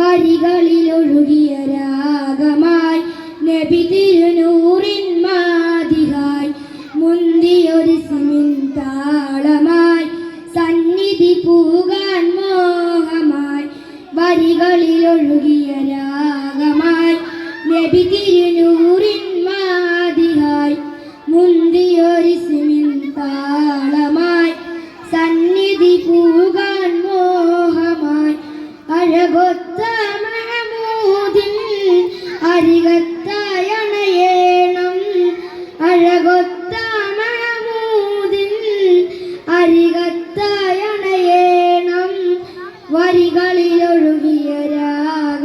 വരികളിലൊഴുകിയ രാഗമായി നബി തിരുനൂറിൻ മാതികായി മുന്തിയൊരു സിമിൻ താളമായി സന്നിധി പൂകാൻ മോഹമായി വരികളിലൊഴുകിയ രാഗമായി നബി തിരുനൂറിൻ മാതികായി മുന്തി അഴകൊത്തമൂതിൽ അരികത്തയണയേണം അഴകൊത്തമൂതിൽ അരികത്തയണയേണം വരികളിലൊഴുകിയ രാഗ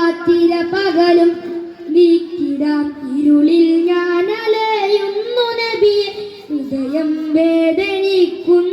ഹൃദയം വേദനിക്കുന്നു.